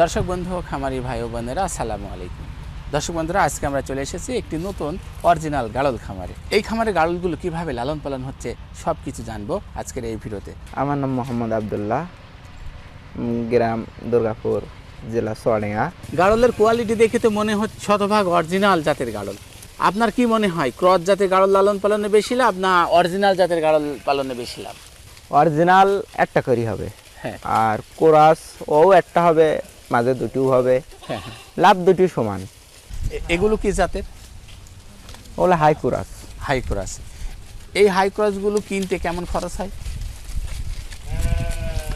দর্শক বন্ধু খামারি ভাই ও বোনেরা আসসালামু আলাইকুম। দর্শক বন্ধুরা আজকে আমরা চলে এসেছি একটি নতুন অরিজিনাল গাড়ল খামারে। এই খামারে গাড়লগুলো কীভাবে লালন পালন হচ্ছে সব কিছু জানব আজকের এই ভিডিওতে। আমার নাম মোহাম্মদ আবদুল্লাহ গ্রাম দুর্গাপুর জেলা সোয়াডেঙ্গা। গাড়লের কোয়ালিটি দেখে তো মনে হচ্ছে শতভাগ অরিজিনাল জাতের গাড়ল। আপনার কি মনে হয় ক্রস জাতের গাড়ল লালন পালনে বেশি লাভ না অরিজিনাল জাতের গাড়ল পালনে বেশি লাভ? অরিজিনাল একটা করি হবে হ্যাঁ। আর কোরাস ও একটা হবে মাঝে দুটিও হবে। হ্যাঁ হ্যাঁ। লাভ দুটি সমান। এগুলো কি জাতের? ওগুলো হাই কোরাস। High cross. এই হাই ক্রসগুলো কিনতে কেমন খরচ হয়?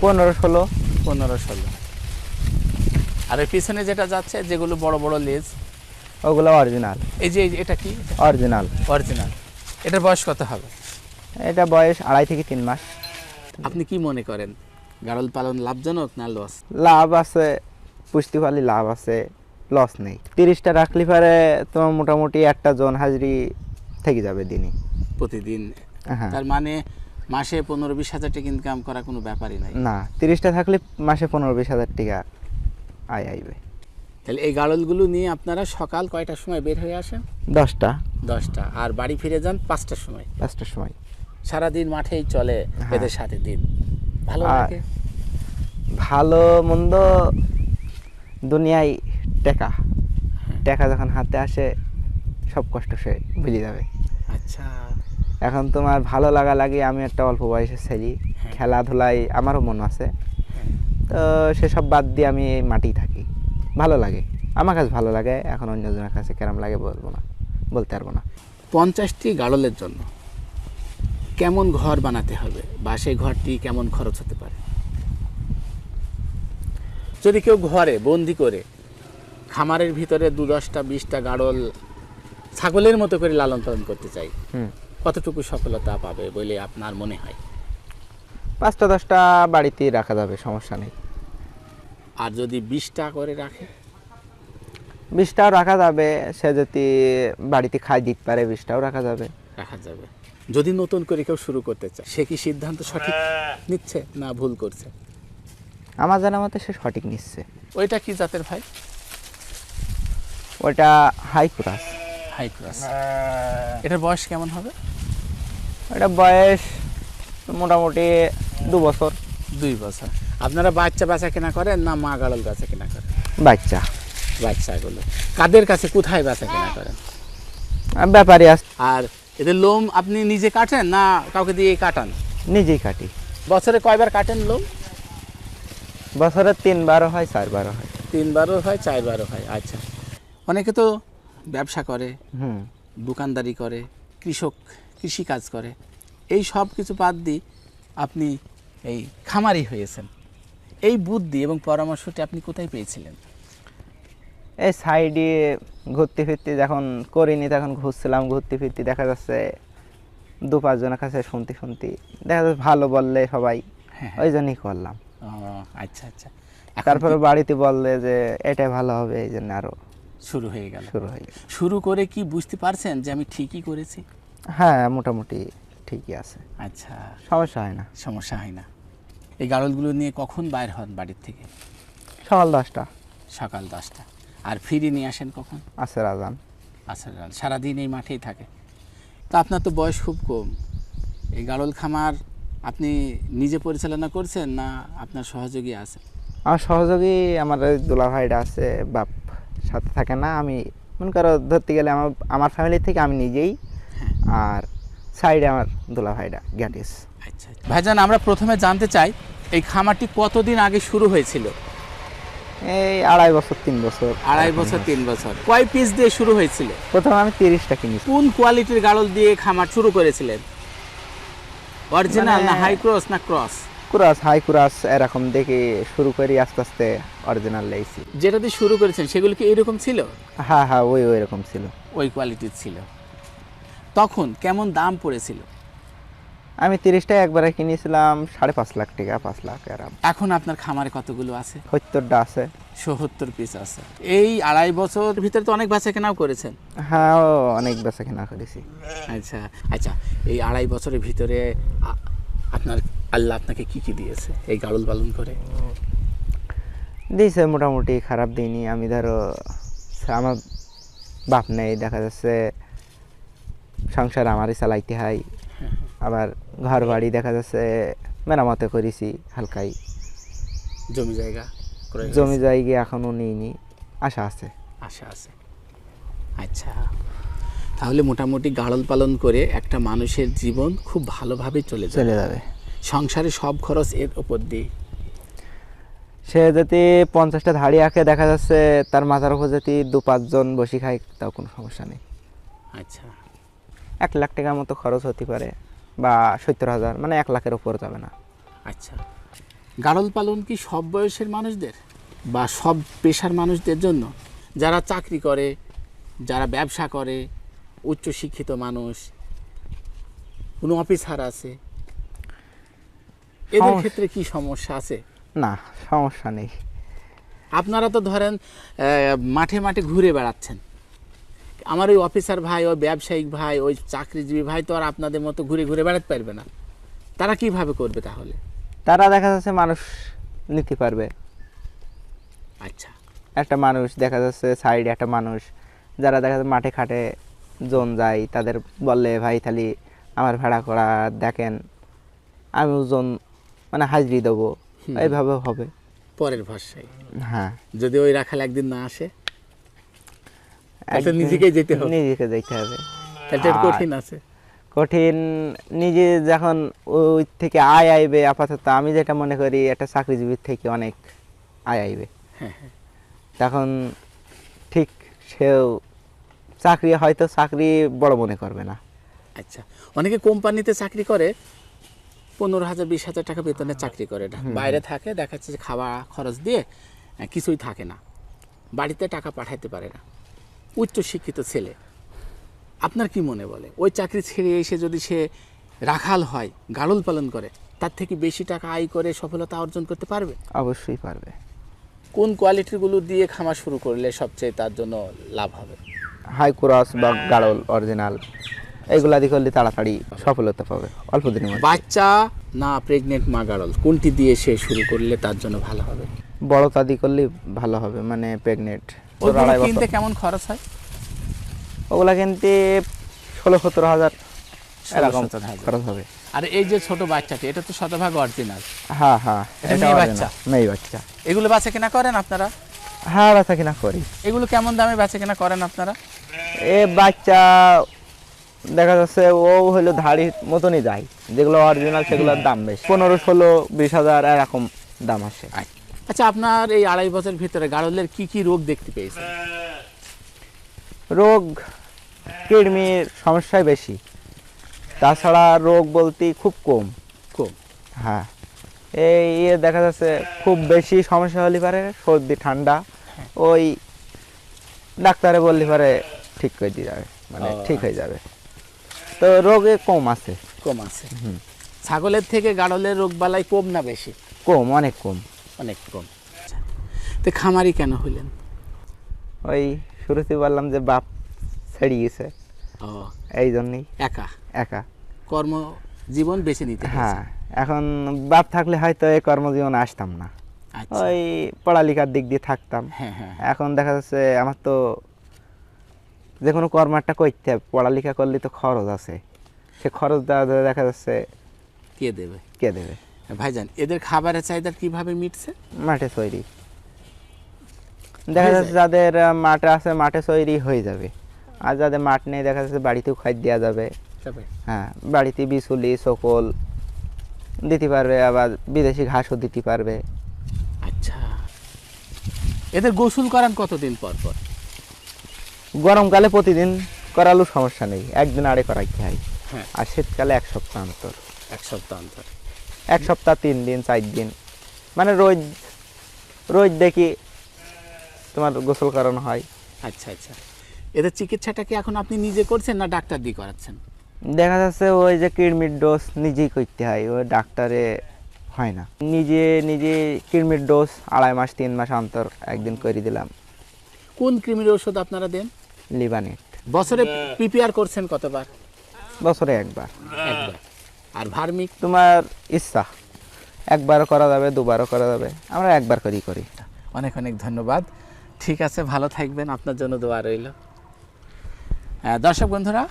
পনেরো ষোলো। পনেরো ষোলো। আর এর পিছনে যেটা যাচ্ছে যেগুলো বড় বড় লেজ ওগুলো অরিজিনাল। এই যে এই যে এটা কি? অরিজিনাল। অরিজিনাল। এটার বয়স কত হবে? এটা বয়স আড়াই থেকে তিন মাস। আপনি কি মনে করেন? গাড়ল পালন লাভজনক না লস লাভ আছে পুষ্টি পালি লাভ আছে লস নেই। তিরিশটা রাখলে পারে তোমার মোটামুটি একটা জন হাজরি থেকে যাবে দিনই প্রতিদিন? হ্যাঁ। তার মানে মাসে পনেরো বিশ হাজার টাকা ইনকাম করা কোনো ব্যাপারই নাই? না তিরিশটা থাকলে মাসে পনেরো বিশ হাজার টাকা আয় আইবে। তাহলে এই গাড়লগুলো নিয়ে আপনারা সকাল কয়টার সময় বের হয়ে আসেন? দশটা। দশটা। আর বাড়ি ফিরে যান পাঁচটার সময়। পাঁচটার সময়। সারাদিন মাঠেই চলে হ্যাঁ। এদের সাথে দিন। ভালো লাগে? ভালো মন্দ দুনিয়ায় টেকা। টেকা যখন হাতে আসে সব কষ্ট সে ভুলে যাবে। আচ্ছা। এখন তোমার ভালো লাগা লাগে আমি একটা অল্প বয়সের ছেলে। হ্যাঁ। খেলাধুলায় আমারও মন আছে। তো সেসব বাদ দিয়ে আমি এই মাটি থাকি। ভালো লাগে। আমার কাছে ভালো লাগে এখন অন্যজনের কাছে কেরম লাগে বলব না বলতে পারব না। পঞ্চাশটি গাড়লের জন্য কেমন ঘর বানাতে হবে বা সেই ঘরটি কেমন খরচ হতে পারে? যদি কেউ ঘরে বন্দি করে খামারের ভিতরে দু দশটা বিশটা গাড়ল ছাগলের মতো করে লালন পালন করতে চাই হুম। কতটুকু সফলতা পাবে বলে আপনার মনে হয়? পাঁচটা দশটা বাড়িতেই রাখা যাবে সমস্যা নেই। আর যদি বিশটা করে রাখে? বিষটাও রাখা যাবে সে যদি বাড়িতে খাই দিতে পারে বিষটাও রাখা যাবে। রাখা যাবে। যদি নতুন করে কেউ শুরু করতে চায় সে কি সিদ্ধান্ত সঠিক নিচ্ছে না ভুল করছে? আমার জানা মতে সে সঠিক নিচ্ছে। ওইটা কি জাতের ভাই? ওটা হাই ক্রাস হাই ক্রাস এটার বয়স কেমন হবে? ওটা বয়স মোটামুটি দু বছর। দুই বছর। আপনারা বাচ্চা বেচা কেনা করেন না মা গাড়ল বেচা কেনা করেন? বাচ্চা। বাচ্চাগুলো। কাদের কাছে কোথায় বেচা কেনা করেন? আর ব্যাপারী আস আর এদের লোম আপনি নিজে কাটেন না কাউকে দিয়ে কাটান? নিজেই কাটি। বছরে কয়বার কাটেন লোম? বছরে তিনবারও হয় চারবারও হয়। তিনবারও হয় চারবারও হয় আচ্ছা। অনেকে তো ব্যবসা করে হুম। দোকানদারি করে কৃষক কৃষি কাজ করে। এই সব কিছু বাদ দিয়ে আপনি এই খামারি হয়েছেন। এই বুদ্ধি এবং পরামর্শটি আপনি কোথায় পেয়েছিলেন? এই সাইডে ঘুরতে ফিরতে যখন করিনি তখন ঘুরছিলাম ঘুরতে ফিরতে দেখা যাচ্ছে দু পাঁচজনের কাছে শুনতে শুনতে দেখা যাচ্ছে ভালো বললে সবাই হ্যাঁ। ওই জন্যই করলাম। আচ্ছা আচ্ছা। তারপরে বাড়িতে বললে যে এটাই ভালো হবে এই জন্য আরও শুরু হয়ে গেল। শুরু হয়ে গেছে শুরু করে কি বুঝতে পারছেন যে আমি ঠিকই করেছি? হ্যাঁ মোটামুটি ঠিকই আছে। আচ্ছা। সমস্যা হয় না। সমস্যা হয় না। এই গাড়লগুলো নিয়ে কখন বাইর হন বাড়ির থেকে? সকাল দশটা। সকাল দশটা। আর ফিরে নিয়ে আসেন কখন? আছে রাজান। আচ্ছা সারাদিন এই মাঠেই থাকে। তো আপনার তো বয়স খুব কম। এই গাড়ল খামার আপনি নিজে পরিচালনা করছেন না আপনার সহযোগী আছে? আমার সহযোগী আমার দুলা ভাইটা আছে বাপ সাথে থাকে না আমি মনে করো ধরতে গেলে আমার আমার ফ্যামিলি থেকে আমি নিজেই আর সাইডে আমার দুলা ভাইটা গ্যাটিস আচ্ছা। ভাইজান আমরা প্রথমে জানতে চাই এই খামারটি কতদিন আগে শুরু হয়েছিল? এই আড়াই বছর তিন বছর। আড়াই বছর তিন বছর। কয় পিস দিয়ে শুরু হয়েছিল? প্রথমে আমি তিরিশটা কিনেছি। কোন কোয়ালিটির গাড়ল দিয়ে খামার শুরু করেছিলেন? অরিজিনাল না মানে- হাই ক্রস না ক্রস ক্রস হাই ক্রস এরকম দেখে শুরু করি আস্তে আস্তে অরিজিনাল লেগেছি যেটা দিয়ে শুরু করেছেন সেগুলো কি এরকম ছিল? হ্যাঁ হ্যাঁ ওই ওই রকম ছিল। ওই কোয়ালিটির ছিল। তখন কেমন দাম পড়েছিল? আমি তিরিশটা একবারে কিনেছিলাম সাড়ে পাঁচ লাখ টাকা পাঁচ লাখ এরকম এখন আপনার খামারে কতগুলো আছে? সত্তরটা আছে। সত্তর পিস আছে। এই আড়াই বছর ভিতরে তো অনেক বাচ্চা কেনাও করেছেন? হ্যাঁ ও অনেক বেচা কেনা করেছি। আচ্ছা আচ্ছা এই আড়াই বছরের ভিতরে আপনার আল্লাহ আপনাকে কি কি দিয়েছে এই গাড়ল পালন করে? দিয়েছে মোটামুটি খারাপ দিইনি। আমি ধরো আমার বাপ নেই দেখা যাচ্ছে সংসার আমারই চালাইতে হয়। আবার ঘর বাড়ি দেখা যাচ্ছে মেরামতে করেছি হালকাই। জমি জায়গা? জমি? জায়গা এখনও নিইনি। আশা আছে। আশা আছে। আচ্ছা। তাহলে মোটামুটি গাড়ল পালন করে একটা মানুষের জীবন খুব ভালোভাবে চলে চলে যাবে। যাবে সংসারে সব খরচ এর উপর দিয়ে। সে যদি পঞ্চাশটা ধাড়ি আঁকে দেখা যাচ্ছে তার মাথার উপর যদি দু পাঁচজন বসি খায় তাও কোনো সমস্যা নেই। আচ্ছা। এক লাখ টাকার মতো খরচ হতে পারে বা সত্তর হাজার মানে এক লাখের উপর যাবে না। আচ্ছা। গাড়ল পালন কি সব বয়সের মানুষদের? বা সব পেশার মানুষদের জন্য যারা চাকরি করে যারা ব্যবসা করে উচ্চ শিক্ষিত মানুষ কোনো অফিসার আছে এদের ক্ষেত্রে কি সমস্যা আছে? না সমস্যা নেই। আপনারা তো ধরেন মাঠে মাঠে ঘুরে বেড়াচ্ছেন। আমার ওই অফিসার ভাই ওই ব্যবসায়িক ভাই ওই চাকরিজীবী ভাই তো আর আপনাদের মতো ঘুরে ঘুরে বেড়াতে পারবে না। তারা কীভাবে করবে তাহলে? তারা দেখা যাচ্ছে মানুষ নিতে পারবে আচ্ছা। একটা মানুষ দেখা যাচ্ছে সাইডে একটা মানুষ যারা দেখা যাচ্ছে মাঠে খাটে জন যায় তাদের বললে ভাই তাহলে আমার ভাড়া করা দেখেন আমি ওজন মানে হাজরি দেবো। এইভাবে হবে। পরের ভরসায়। হ্যাঁ। যদি ওই রাখাল একদিন না আসে নিজেকেই যেতে হবে। নিজেকে যেতে হবে। কঠিন আছে। কঠিন নিজে যখন ওই থেকে আয় আইবে আপাতত আমি যেটা মনে করি একটা চাকরিজীবীর থেকে অনেক আয় আইবে। তখন ঠিক সেও চাকরি হয়তো চাকরি বড় মনে করবে না। আচ্ছা অনেকে কোম্পানিতে চাকরি করে পনেরো হাজার বিশ হাজার টাকা বেতনে চাকরি করে না বাইরে থাকে দেখা যাচ্ছে যে খাওয়া খরচ দিয়ে কিছুই থাকে না। বাড়িতে টাকা পাঠাইতে পারে না। উচ্চ শিক্ষিত ছেলে। আপনার কি মনে বলে? ওই চাকরি ছেড়ে এসে যদি সে রাখাল হয় গাড়ল পালন করে তার থেকে বেশি টাকা আয় করে সফলতা অর্জন করতে পারবে? অবশ্যই পারবে। কোন কোয়ালিটিগুলো দিয়ে খামার শুরু করলে সবচেয়ে তার জন্য লাভ হবে? হাই ক্রস বা গাড়ল অরিজিনাল এইগুলা দিয়ে করলে তাড়াতাড়ি সফলতা পাবে অল্প দিনের মধ্যে। বাচ্চা না প্রেগনেন্ট মা গাড়ল কোনটি দিয়ে সে শুরু করলে তার জন্য ভালো হবে? বড় তাদি করলে ভালো হবে মানে প্রেগনেন্ট কিনতে কেমন খরচ হয়? ওগুলা কিনতে ষোলো সতেরো হাজার। এরকম সতেরো হাজার। খরচ হবে। আর এই যে ছোট বাচ্চাটি এটা তো শতভাগ অরিজিনাল হ্যাঁ হ্যাঁ এটা বাচ্চা? মেয়ে বাচ্চা। এগুলো বেচা কেনা করেন আপনারা? হ্যাঁ বেচা কিনা করি। এগুলো কেমন দামে বেচা কেনা করেন আপনারা? এ বাচ্চা দেখা যাচ্ছে ও হলো ধাড়ির মতনই যায় যেগুলো অরিজিনাল সেগুলোর দাম বেশি। পনেরো ষোলো বিশ হাজার এরকম দাম আসে। আচ্ছা আপনার এই আড়াই বছর ভিতরে গাড়লের কি কি রোগ দেখতে পেয়েছেন? রোগ কিডনির সমস্যাই বেশি। তাছাড়া রোগ বলতে খুব কম। খুব হ্যাঁ। এই ইয়ে দেখা যাচ্ছে খুব বেশি সমস্যা হলে পারে সর্দি ঠান্ডা। ওই ডাক্তারে বললে পারে ঠিক করে দিয়ে যাবে মানে ঠিক হয়ে যাবে। তো রোগে কম আছে। কম আছে। ছাগলের থেকে গাড়লের রোগ বালাই কম না বেশি? কম অনেক কম। অনেক কম। আচ্ছা। তো খামারি কেন হইলেন? ওই শুরুতে বললাম যে বাপ ছেড়ে গেছে। ও। এই জন্যই। একা? একা। কর্ম জীবন বেছে নিতে হ্যাঁ এখন বাপ থাকলে হয়তো এই কর্মজীবন আসতাম না। আচ্ছা। ওই পড়ালেখার দিক দিয়ে থাকতাম। হ্যাঁ হ্যাঁ। এখন দেখা যাচ্ছে আমার তো যে কোনো কর্মারটা করতে হবে পড়ালেখা করলে তো খরচ আছে। সে খরচ দেওয়া দেওয়া দেখা যাচ্ছে কে দেবে? কে দেবে? ভাইজান এদের খাবারের চাহিদা কীভাবে মিটছে? মাঠে তৈরি। দেখা যাচ্ছে যাদের মাঠে আছে মাঠে তৈরি হয়ে যাবে। আর যাদের মাঠ নেই দেখা যাচ্ছে বাড়িতেও খাদ্য দেওয়া যাবে। হ্যাঁ বাড়িতে বিচুলি সকল দিতে পারবে আবার বিদেশি ঘাসও দিতে পারবে। আচ্ছা। এদের গোসল করান কতদিন পর পর? গরমকালে প্রতিদিন করালো সমস্যা নেই একদিন আড়ে করাইতে হয় হ্যাঁ। আর শীতকালে এক সপ্তাহ অন্তর। এক সপ্তাহ অন্তর। এক সপ্তাহ তিন দিন চার দিন। মানে রোজ রোজ দেখি তোমার গোসল করানো হয়। আচ্ছা আচ্ছা। এদের চিকিৎসাটা কি এখন আপনি নিজে করছেন না ডাক্তার দিয়ে করাচ্ছেন? দেখা যাচ্ছে ওই যে কিডনির ডোজ নিজেই করতে হয় ওই ডাক্তারে হয় না। নিজে নিজে কিডনির ডোজ আড়াই মাস তিন মাস অন্তর একদিন করে দিলাম। কোন কৃমির ওষুধ আপনারা দেন? লিবানেট বছরে প্রিপেয়ার করছেন কতবার? বছরে একবার। একবার। আর ভার্মিক? তোমার ইচ্ছা একবারও করা যাবে দুবারও করা যাবে আমরা একবার করেই করি। অনেক অনেক ধন্যবাদ। ঠিক আছে ভালো থাকবেন আপনার জন্য দোয়া রইল। দর্শক বন্ধুরা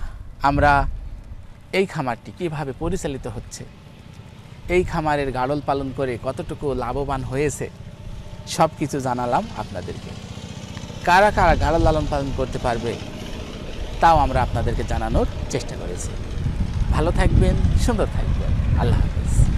আমরা এই খামারটি কীভাবে পরিচালিত হচ্ছে? এই খামারের গাড়ল পালন করে কতটুকু লাভবান হয়েছে? সব কিছু জানালাম আপনাদেরকে। কারা কারা গাড়ল লালন পালন করতে পারবে, তাও আমরা আপনাদেরকে জানানোর চেষ্টা করেছি। ভালো থাকবেন, সুন্দর থাকবেন। আল্লাহ হাফিজ।